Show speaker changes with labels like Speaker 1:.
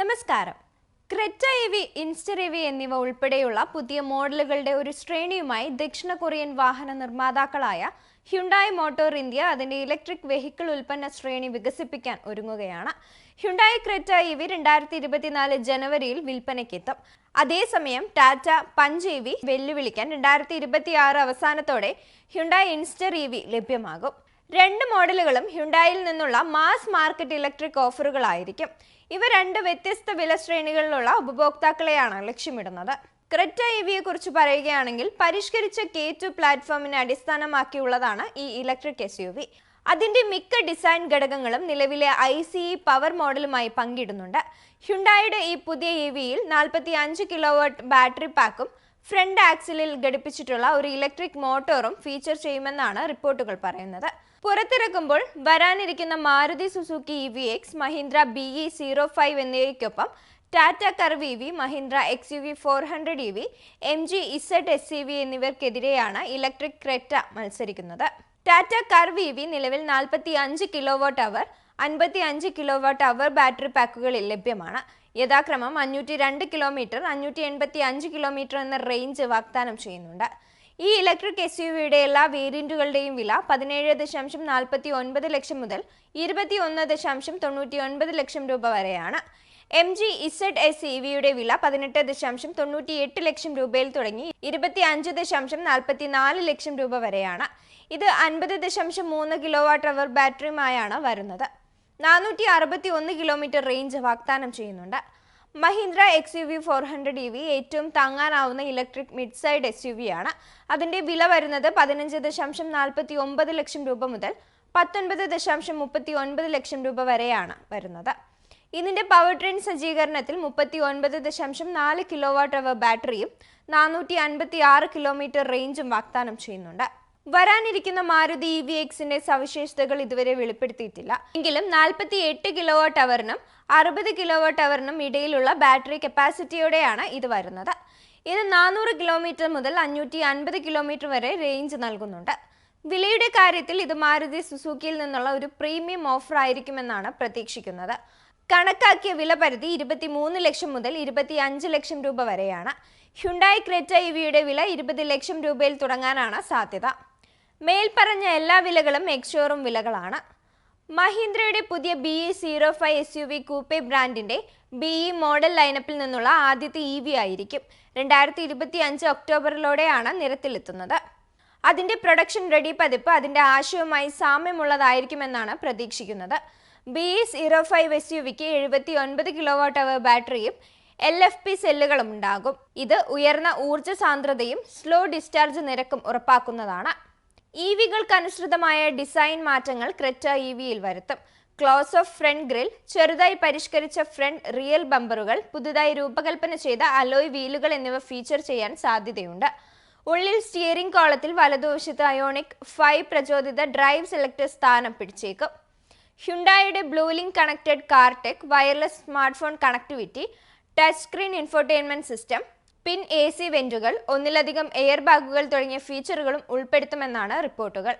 Speaker 1: നമസ്കാരം. ക്രെറ്റ ഇവി ഇൻസ്റ്റർ ഇവി എന്നിവ ഉൾപ്പെടെയുള്ള പുതിയ മോഡലുകളുടെ ഒരു ശ്രേണിയുമായി ദക്ഷിണ കൊറിയൻ വാഹന നിർമ്മാതാക്കളായ ഹ്യുണ്ടായി മോട്ടോർ ഇന്ത്യ അതിന്റെ ഇലക്ട്രിക് വെഹിക്കിൾ ഉൽപ്പന്ന ശ്രേണി വികസിപ്പിക്കാൻ ഒരുങ്ങുകയാണ്. ഹ്യുണ്ടായി ക്രെറ്റ ഇവി രണ്ടായിരത്തി ഇരുപത്തിനാല് ജനുവരിയിൽ വിൽപ്പനയ്ക്കെത്തും. അതേസമയം ടാറ്റ പഞ്ച് ഇ വി വെല്ലുവിളിക്കാൻ രണ്ടായിരത്തി ഇരുപത്തി ആറ് അവസാനത്തോടെ ഹ്യുണ്ടായി ഇൻസ്റ്റർ ഇ വി ലഭ്യമാകും. രണ്ട് മോഡലുകളും ഹ്യുണ്ടായിൽ നിന്നുള്ള മാസ് മാർക്കറ്റ് ഇലക്ട്രിക് ഓഫറുകളായിരിക്കും. ഇവ രണ്ട് വ്യത്യസ്ത വില ശ്രേണികളിലുള്ള ഉപഭോക്താക്കളെയാണ് ലക്ഷ്യമിടുന്നത്. ക്രെറ്റ ഇവിയെ വിയെ കുറിച്ച് പറയുകയാണെങ്കിൽ പരിഷ്കരിച്ച കെ ടു പ്ലാറ്റ്ഫോമിനെ അടിസ്ഥാനമാക്കിയുള്ളതാണ് ഈ ഇലക്ട്രിക് എസ് യു വി. അതിന്റെ മിക്ക ഡിസൈൻ ഘടകങ്ങളും നിലവിലെ ഐ സി ഇ പവർ മോഡലുമായി പങ്കിടുന്നുണ്ട്. ഹ്യുണ്ടായുടെ ഈ പുതിയ ഇ വിയിൽ നാൽപ്പത്തി അഞ്ച് കിലോവാട്ട് ബാറ്ററി പാക്കും ഫ്രണ്ട് ആക്സിലിൽ ഘടിപ്പിച്ചിട്ടുള്ള ഒരു ഇലക്ട്രിക് മോട്ടോറും ഫീച്ചർ ചെയ്യുമെന്നാണ് റിപ്പോർട്ടുകൾ പറയുന്നത്. പുറത്തിറക്കുമ്പോൾ വരാനിരിക്കുന്ന Maruti Suzuki E V X Mahindra B E zero five എന്നിവയ്ക്കൊപ്പം Tata Curvv E V Mahindra X U V four hundred E V M G Z S C V എന്നിവർക്കെതിരെയാണ് electric Creta മത്സരിക്കുന്നത്. Tata Curvv E V നിലവിൽ നാൽപ്പത്തി അഞ്ച് kilo watt hour അൻപത്തി അഞ്ച് kilo watt hour battery പാക്കുകളിൽ ലഭ്യമാണ്. യഥാക്രമം അഞ്ഞൂറ്റി രണ്ട് കിലോമീറ്റർ അഞ്ഞൂറ്റി എൺപത്തി അഞ്ച് കിലോമീറ്റർ എന്ന റേഞ്ച് വാഗ്ദാനം ചെയ്യുന്നുണ്ട്. ഈ ഇലക്ട്രിക് എസ് യു വിയുടെ എല്ലാ വേരിയന്റുകളുടെയും വില പതിനേഴ് ദശാംശം നാൽപ്പത്തി ഒൻപത് ലക്ഷം മുതൽ ഇരുപത്തി ഒന്ന് ദശാംശം തൊണ്ണൂറ്റി ഒൻപത് ലക്ഷം രൂപ വരെയാണ്. M G Z S E വിയുടെ വില പതിനെട്ട് ദശാംശം തൊണ്ണൂറ്റി എട്ട് ലക്ഷം രൂപയിൽ തുടങ്ങി ഇരുപത്തി അഞ്ച് ദശാംശം നാൽപ്പത്തി നാല് ലക്ഷം രൂപ വരെയാണ്. ഇത് അൻപത് ദശാംശം മൂന്ന് കിലോ വാട്ട് അവർ ബാറ്ററിയുമായാണ് വരുന്നത്. നാനൂറ്റി അറുപത്തി ഒന്ന് കിലോമീറ്റർ റേഞ്ച് വാഗ്ദാനം ചെയ്യുന്നുണ്ട്. Mahindra X U V four hundred E V ഏറ്റവും താങ്ങാനാവുന്ന electric mid size S U V ആണ്. അതിന്റെ വില വരുന്നത് പതിനഞ്ച് ദശാംശം നാൽപ്പത്തി ഒമ്പത് ലക്ഷം രൂപ മുതൽ പത്തൊൻപത് ദശാംശം മുപ്പത്തി ഒൻപത് ലക്ഷം രൂപ വരെയാണ് വരുന്നത്. ഇതിന്റെ പവർ ട്രെയിൻ സജ്ജീകരണത്തിൽ മുപ്പത്തി ഒൻപത് ദശാംശം നാല് കിലോവാട്ട് അവർ ബാറ്ററിയും നാനൂറ്റി അൻപത്തി ആറ് കിലോമീറ്റർ റേഞ്ചും വാഗ്ദാനം ചെയ്യുന്നുണ്ട്. വരാനിരിക്കുന്ന മാരുതി ഇ വി എക്സിന്റെ സവിശേഷതകൾ ഇതുവരെ വെളിപ്പെടുത്തിയിട്ടില്ല. എങ്കിലും നാൽപ്പത്തി എട്ട് കിലോ വാട്ട് അവറിനും അറുപത് കിലോ വാട്ട് അവറിനും ഇടയിലുള്ള ബാറ്ററി കപ്പാസിറ്റിയോടെയാണ് ഇത് വരുന്നത്. ഇത് നാനൂറ് കിലോമീറ്റർ മുതൽ അഞ്ഞൂറ്റി അൻപത് കിലോമീറ്റർ വരെ റേഞ്ച് നൽകുന്നുണ്ട്. വിലയുടെ കാര്യത്തിൽ ഇത് മാരുതി സുസുക്കിയിൽ നിന്നുള്ള ഒരു പ്രീമിയം ഓഫർ ആയിരിക്കുമെന്നാണ് പ്രതീക്ഷിക്കുന്നത്. കണക്കാക്കിയ വില പരിധി ഇരുപത്തി മൂന്ന് ലക്ഷം മുതൽ ഇരുപത്തി അഞ്ച് ലക്ഷം രൂപ വരെയാണ്. ഹ്യുണ്ടായി ക്രെറ്റ ഇവിയുടെ വില ഇരുപത് ലക്ഷം രൂപയിൽ തുടങ്ങാനാണ് സാധ്യത. മേൽപ്പറഞ്ഞ എല്ലാ വിലകളും എക്സ്ഷോറും വിലകളാണ്. മഹീന്ദ്രയുടെ പുതിയ B E zero five S U V coupe ബ്രാൻഡിന്റെ ബി ഇ മോഡൽ ലൈനപ്പിൽ നിന്നുള്ള ആദ്യത്തെ ഇ വി ആയിരിക്കും. രണ്ടായിരത്തി ഇരുപത്തി അഞ്ച് ഒക്ടോബറിലൂടെയാണ് നിരത്തിലെത്തുന്നത്. അതിന്റെ പ്രൊഡക്ഷൻ റെഡി പതിപ്പ് അതിന്റെ ആശയവുമായി സാമ്യമുള്ളതായിരിക്കുമെന്നാണ് പ്രതീക്ഷിക്കുന്നത്. B E zero five S U വിക്ക് എഴുപത്തി ഒൻപത് കിലോ വാട്ട് അവർ ബാറ്ററിയും എൽ എഫ് പി സെല്ലുകളും ഉണ്ടാകും ഇത് ഉയർന്ന ഊർജ സാന്ദ്രതയും സ്ലോ ഡിസ്ചാർജ് നിരക്കും ഉറപ്പാക്കുന്നതാണ്. ഇ വികൾക്കനുസൃതമായ ഡിസൈൻ മാറ്റങ്ങൾ ക്രെറ്റ ഇ വിയിൽ വരുത്തും. ക്ലോസ് ഓഫ് ഫ്രണ്ട് ഗ്രിൽ ചെറുതായി പരിഷ്കരിച്ച ഫ്രണ്ട് റിയൽ ബമ്പറുകൾ പുതുതായി രൂപകൽപ്പന ചെയ്ത അലോയ് വീലുകൾ എന്നിവ ഫീച്ചർ ചെയ്യാൻ സാധ്യതയുണ്ട്. ഉള്ളിൽ സ്റ്റിയറിംഗ് കോളത്തിൽ വലതുവശത്ത് അയോണിക് ഫൈവ് പ്രചോദിത ഡ്രൈവ് സെലക്ടർ സ്ഥാനം പിടിച്ചേക്കും. ഹ്യുണ്ടായുടെ Bluelink connected car tech wireless smart phone connectivity touch screen infotainment system pin A C വെന്റുകൾ ഒന്നിലധികം എയർ ബാഗുകൾ തുടങ്ങിയ ഫീച്ചറുകളും ഉൾപ്പെടുത്തുമെന്നാണ് റിപ്പോർട്ടുകൾ.